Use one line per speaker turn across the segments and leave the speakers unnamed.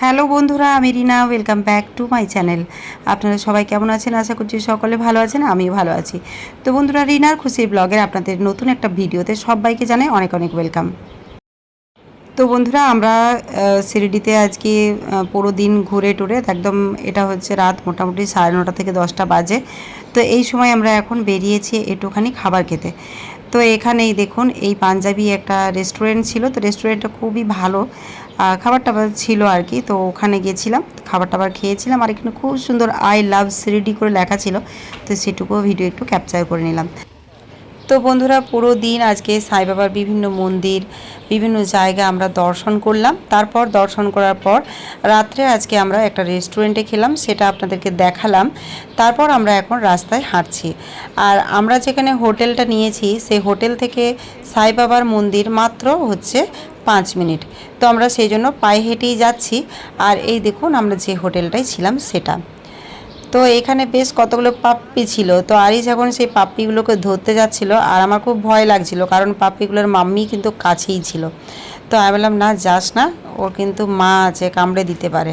Hello বন্ধুরা আমি Rina welcome back to my channel আপনারা সবাই কেমন আছেন? আশা করছি সকলে ভালো আছেন আমিও ভালো আছি। তো বন্ধুরা রিনার খুশি ব্লগের আপনাদের নতুন একটা ভিডিওতে সবাইকে জানাই অনেক অনেক ওয়েলকাম তো বন্ধুরা আমরা আহ, শিরডিতে আজকে পুরো দিন ঘুরে টুরে একদম এটা হচ্ছে রাত মোটামুটি সাড়ে নটা থেকে দশটা বাজে। তো এই সময় আমরা এখন বেরিয়েছি একটুখানি খাবার খেতে। তো এখানেই দেখুন, এই পাঞ্জাবি একটা রেস্টুরেন্ট ছিল, তো রেস্টুরেন্টটা খুবই ভালো। খাবার টাবার ছিল আর কি, তো ওখানে গিয়েছিলাম খাবার টাবার খেয়েছিলাম, আর এখানে খুব সুন্দর আই লাভ সিরিডি করে লেখা ছিল, তো সেটুকুও ভিডিও একটু ক্যাপচার করে নিলাম। তো বন্ধুরা, পুরো দিন আজকে সাই বাবার বিভিন্ন মন্দির, বিভিন্ন জায়গা আমরা দর্শন করলাম। তারপর দর্শন করার পর রাত্রে আজকে আমরা একটা রেস্টুরেন্টে খেলাম, সেটা আপনাদেরকে দেখালাম। তারপর আমরা এখন রাস্তায় হাঁটছি। আর আমরা যেখানে হোটেলটা নিয়েছি সেই হোটেল থেকে সাই বাবার মন্দির মাত্র হচ্ছে পাঁচ মিনিট। তো আমরা সেই জন্য পায়ে হেঁটেই যাচ্ছি। আর এই দেখুন, আমরা যে হোটেলটায় ছিলাম, সেটা। তো এখানে বেশ কতগুলো পাপ্পি ছিল। তো আরিস এখন সেই পাপ্পিগুলোকে ধরতে যাচ্ছিল আর আমার খুব ভয় লাগছিল কারণ পাপ্পিগুলোর মাম্মি কিন্তু কাছেই ছিল। তো আমি বললাম, না, যাস না ওর কিন্তু মা আছে, কামড়ে দিতে পারে।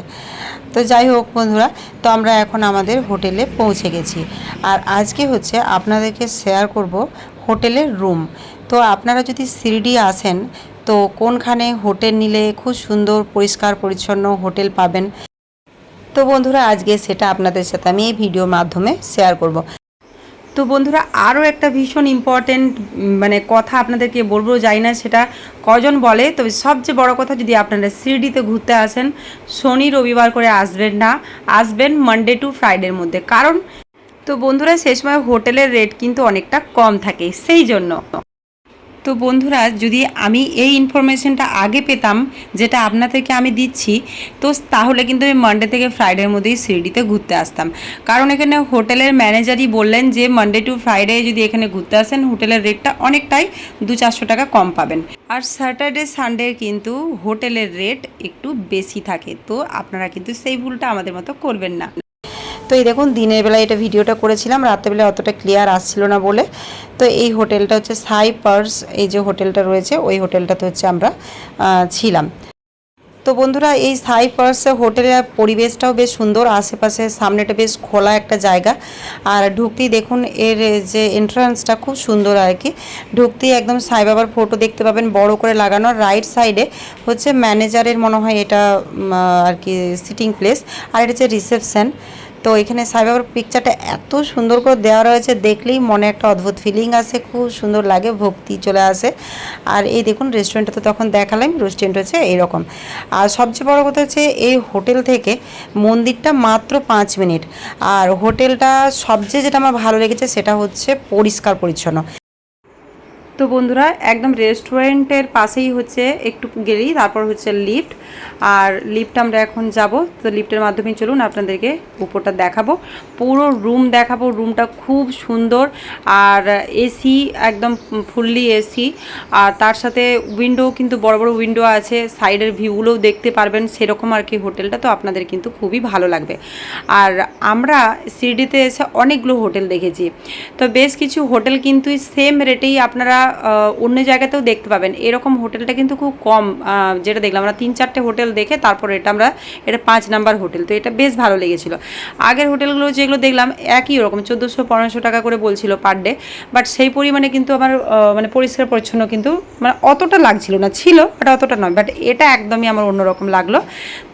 তো যাই হোক বন্ধুরা, তো আমরা এখন আমাদের হোটেলে পৌঁছে গেছি। আর আজকে হচ্ছে আপনাদেরকে শেয়ার করব হোটেলের রুম তো আপনারা যদি সিরিডি আসেন, তো কোনখানে হোটেল নিলে খুব সুন্দর, পরিষ্কার, পরিচ্ছন্ন হোটেল পাবেন তো বন্ধুরা, আজকে সেটা আপনাদের সাথে আমি এই ভিডিওর মাধ্যমে শেয়ার করব। তো বন্ধুরা, আরও একটা ভীষণ ইম্পর্টেন্ট মানে কথা আপনাদেরকে বলব যাই না সেটা কজন বলে, তবে সবচেয়ে বড় কথা যদি আপনারা শিরডিতে ঘুরতে আসেন, শনি রবিবার করে আসবেন না, আসবেন মানডে টু ফ্রাইডের মধ্যে। কারণ, তো বন্ধুরা, সে সময় হোটেলের রেট কিন্তু অনেকটা কম থাকে, সেই জন্য। তো বন্ধুরা, যদি আমি এই ইনফরমেশনটা আগে পেতাম, যেটা আপনাদেরকে আমি দিচ্ছি, তো তাহলে কিন্তু আমি মানডে থেকে ফ্রাইডের মধ্যেই শিরডিতে ঘুরতে আসতাম। কারণ এখানে হোটেলের ম্যানেজারই বললেন যে মানডে টু ফ্রাইডে যদি এখানে ঘুরতে আসেন, হোটেলের রেটটা অনেকটাই দু চারশো টাকা কম পাবেন। আর স্যাটারডে সানডে কিন্তু হোটেলের রেট একটু বেশি থাকে। তো আপনারা কিন্তু সেই ভুলটা আমাদের মতো করবেন না। তো এই দেখুন, দিনের বেলায় এটা ভিডিওটা করেছিলাম রাত্রেবেলা অতটা ক্লিয়ার আসছিল না বলে। তো এই হোটেলটা হচ্ছে সাই পার্স এই যে হোটেলটা রয়েছে, ওই হোটেলটাতে হচ্ছে আমরা ছিলাম। তো বন্ধুরা, এই সাই পার্সে হোটেলের পরিবেশটাও বেশ সুন্দর, আশেপাশে সামনেটা বেশ খোলা একটা জায়গা। আর ঢুকতেই দেখুন, এর যে এন্ট্রান্সটা খুব সুন্দর আর কি ঢুকতেই একদম সাই বাবার ফটো দেখতে পাবেন, বড় করে লাগানো। রাইট সাইডে হচ্ছে ম্যানেজারের মনে হয় এটা আর কি সিটিং প্লেস আর এটা হচ্ছে রিসেপশন তো এখানে সাইবাবার পিকচারটা এত সুন্দর করে দেওয়া রয়েছে, দেখলেই মনে একটা অদ্ভুত ফিলিং আসে, খুব সুন্দর লাগে, ভক্তি চলে আসে। আর এই দেখুন রেস্টুরেন্টটা তো তখন দেখালাম রেস্টুরেন্ট হচ্ছে এইরকম আর সবচেয়ে বড় কথা হচ্ছে, এই হোটেল থেকে মন্দিরটা মাত্র পাঁচ মিনিট। আর হোটেলটা সবচেয়ে যেটা আমার ভালো লেগেছে, সেটা হচ্ছে পরিষ্কার পরিচ্ছন্ন তো বন্ধুরা, একদম রেস্টুরেন্টের পাশেই হচ্ছে একটু গেলেই তারপর হচ্ছে লিফট আর লিফট আমরা এখন যাব, তো লিফটের মাধ্যমে চলুন আপনাদেরকে উপরটা দেখাবো। পুরো রুম দেখাবো রুমটা খুব সুন্দর। আর এসি একদম ফুললি এসি আর তার সাথে উইন্ডো কিন্তু বড় বড় উইন্ডো আছে সাইডের ভিউগুলোও দেখতে পারবেন, সেরকম আর কি হোটেলটা, তো আপনাদের কিন্তু খুবই ভালো লাগবে। আর আমরা সিডিতে এসে অনেকগুলো হোটেল দেখেছি। তো বেশ কিছু হোটেল কিন্তু সেম রেটেই আপনারা অন্য জায়গাতেও দেখতে পাবেন। এরকম হোটেলটা কিন্তু খুব কম যেটা দেখলাম। আমরা তিন, চারটে হোটেল দেখে তারপর এটা আমরা, এটা পাঁচ নাম্বার হোটেল। তো এটা বেশ ভালো লেগেছিল। আগের হোটেলগুলো যেগুলো দেখলাম, একই রকম, চোদ্দোশো পনেরোশো টাকা করে বলছিল পার ডে। বাট সেই পরিমাণে কিন্তু আমার মানে পরিষ্কার পরিচ্ছন্ন কিন্তু মানে অতটা লাগছিল না। ছিল, বাট অতটা নয়। বাট এটা একদমই আমার অন্যরকম লাগল।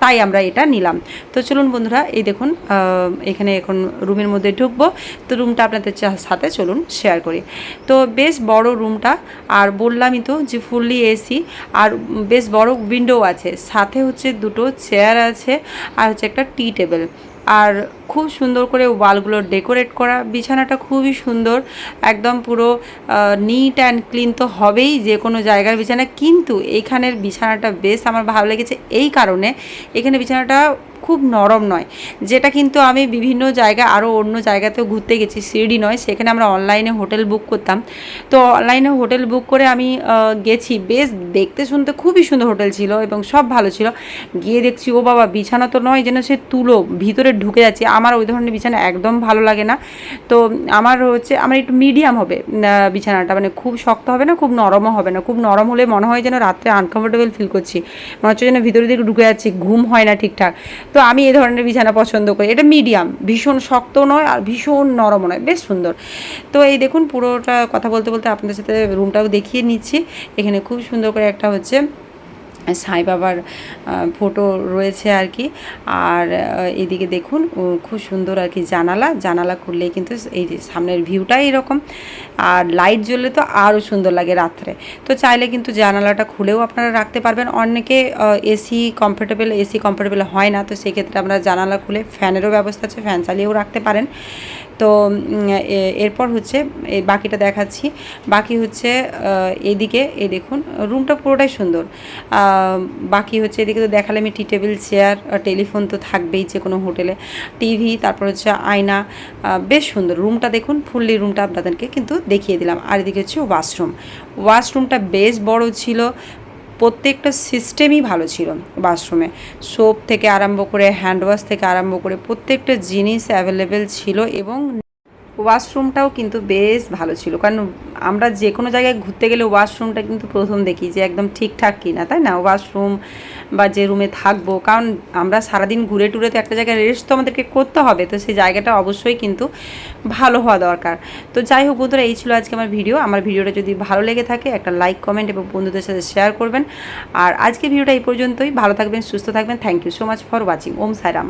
তাই আমরা এটা নিলাম। তো চলুন বন্ধুরা, এই দেখুন এখানে এখন রুমের মধ্যে ঢুকবো। তো রুমটা আপনাদের সাথে চলুন শেয়ার করি। তো বেশ বড় রুমটা আর বললামই তো যে ফুললি এসি। আর বেশ বড় উইন্ডো আছে। সাথে হচ্ছে দুটো চেয়ার আছে আর হচ্ছে একটা টি টেবিল আর খুব সুন্দর করে ওয়ালগুলো ডেকোরেট করা। বিছানাটা খুবই সুন্দর। একদম পুরো নিট অ্যান্ড ক্লিন তো হবেই যে কোনো জায়গার বিছানা। কিন্তু এইখানের বিছানাটা বেশ আমার ভালো লেগেছে। এই কারণে এখানে বিছানাটা খুব নরম নয়। যেটা কিন্তু আমি বিভিন্ন জায়গা আরও অন্য জায়গাতেও ঘুরতে গেছি শিরডি নয়, সেখানে আমরা অনলাইনে হোটেল বুক করতাম। তো অনলাইনে হোটেল বুক করে আমি গেছি। বেশ দেখতে শুনতে খুবই সুন্দর হোটেল ছিল এবং সব ভালো ছিল। গিয়ে দেখছি, ও বাবা, বিছানা তো নয় যেন সে তুলো, ভিতরে ঢুকে যাচ্ছে। আমার ওই ধরনের বিছানা একদম ভালো লাগে না। তো আমার হচ্ছে, আমার একটু মিডিয়াম হবে বিছানাটা। মানে খুব শক্ত হবে না, খুব নরমও হবে না। খুব নরম হলে মনে হয় যেন রাত্রে আনকমফোর্টেবল ফিল করছি। মনে হচ্ছে যেন ভিতরে দিকে ঢুকে যাচ্ছি, ঘুম হয় না ঠিকঠাক। তো আমি এই ধরনের বিছানা পছন্দ করি। এটা মিডিয়াম ভীষণ শক্ত নয় আর ভীষণ নরম নয়, বেশ সুন্দর। তো এই দেখুন পুরোটা কথা বলতে বলতে আপনাদের সাথে রুমটাও দেখিয়ে নিচ্ছি। এখানে খুব সুন্দর করে একটা হচ্ছে সাই বাবার ফটো রয়েছে আর কি। আর এদিকে দেখুন খুব সুন্দর আর কি জানালা। জানালা খুললেই কিন্তু এই যে সামনের ভিউটাই এরকম। আর লাইট জ্বললে তো আরও সুন্দর লাগে রাত্রে। তো চাইলে কিন্তু জানালাটা খুলেও আপনারা রাখতে পারবেন। অনেকে এসি কমফোর্টেবল এসি কমফোর্টেবল হয় না। তো সেক্ষেত্রে আমরা জানালা খুলে ফ্যানেরও ব্যবস্থা আছে, ফ্যান চালিয়েও রাখতে পারেন। তো এরপর হচ্ছে, এই বাকিটা দেখাচ্ছি। বাকি হচ্ছে এদিকে, এই দেখুন রুমটা পুরোটাই সুন্দর। বাকি হচ্ছে এদিকে তো দেখালে আমি টি টেবিল, চেয়ার টেলিফোন তো থাকবেই যে কোনো হোটেলে। টিভি, তারপর হচ্ছে আয়না বেশ সুন্দর। রুমটা দেখুন, ফুললি রুমটা আপনাদেরকে কিন্তু দেখিয়ে দিলাম। আর এদিকে হচ্ছে ওয়াশরুম। ওয়াশরুমটা বেশ বড় ছিল, প্রত্যেকটা সিস্টেমই ভালো ছিল বাথরুমে সোপ থেকে আরম্ভ করে, হ্যান্ড ওয়াশ থেকে আরম্ভ করে প্রত্যেকটা জিনিস অ্যাভেলেবেল ছিল এবং ওয়াশরুমটাও কিন্তু বেশ ভালো ছিল। কারণ আমরা যে কোনো জায়গায় ঘুরতে গেলে ওয়াশরুমটা কিন্তু প্রথম দেখি যে একদম ঠিকঠাক কি না তাই না? ওয়াশরুম বা যে রুমে থাকব, কারণ আমরা সারাদিন ঘুরে টুরে তো একটা জায়গায় রেস্ট তো আমাদেরকে করতে হবে, তো সেই জায়গাটা অবশ্যই কিন্তু ভালো হওয়া দরকার। তো যাই হোক বন্ধুরা, এই ছিল আজকে আমার ভিডিও। আমার ভিডিওটা যদি ভালো লেগে থাকে, একটা লাইক কমেন্ট এবং বন্ধুদের সাথে শেয়ার করবেন। আর আজকে ভিডিওটা এই পর্যন্তই। ভালো থাকবেন, সুস্থ থাকবেন। Thank you so much for watching Om Sairam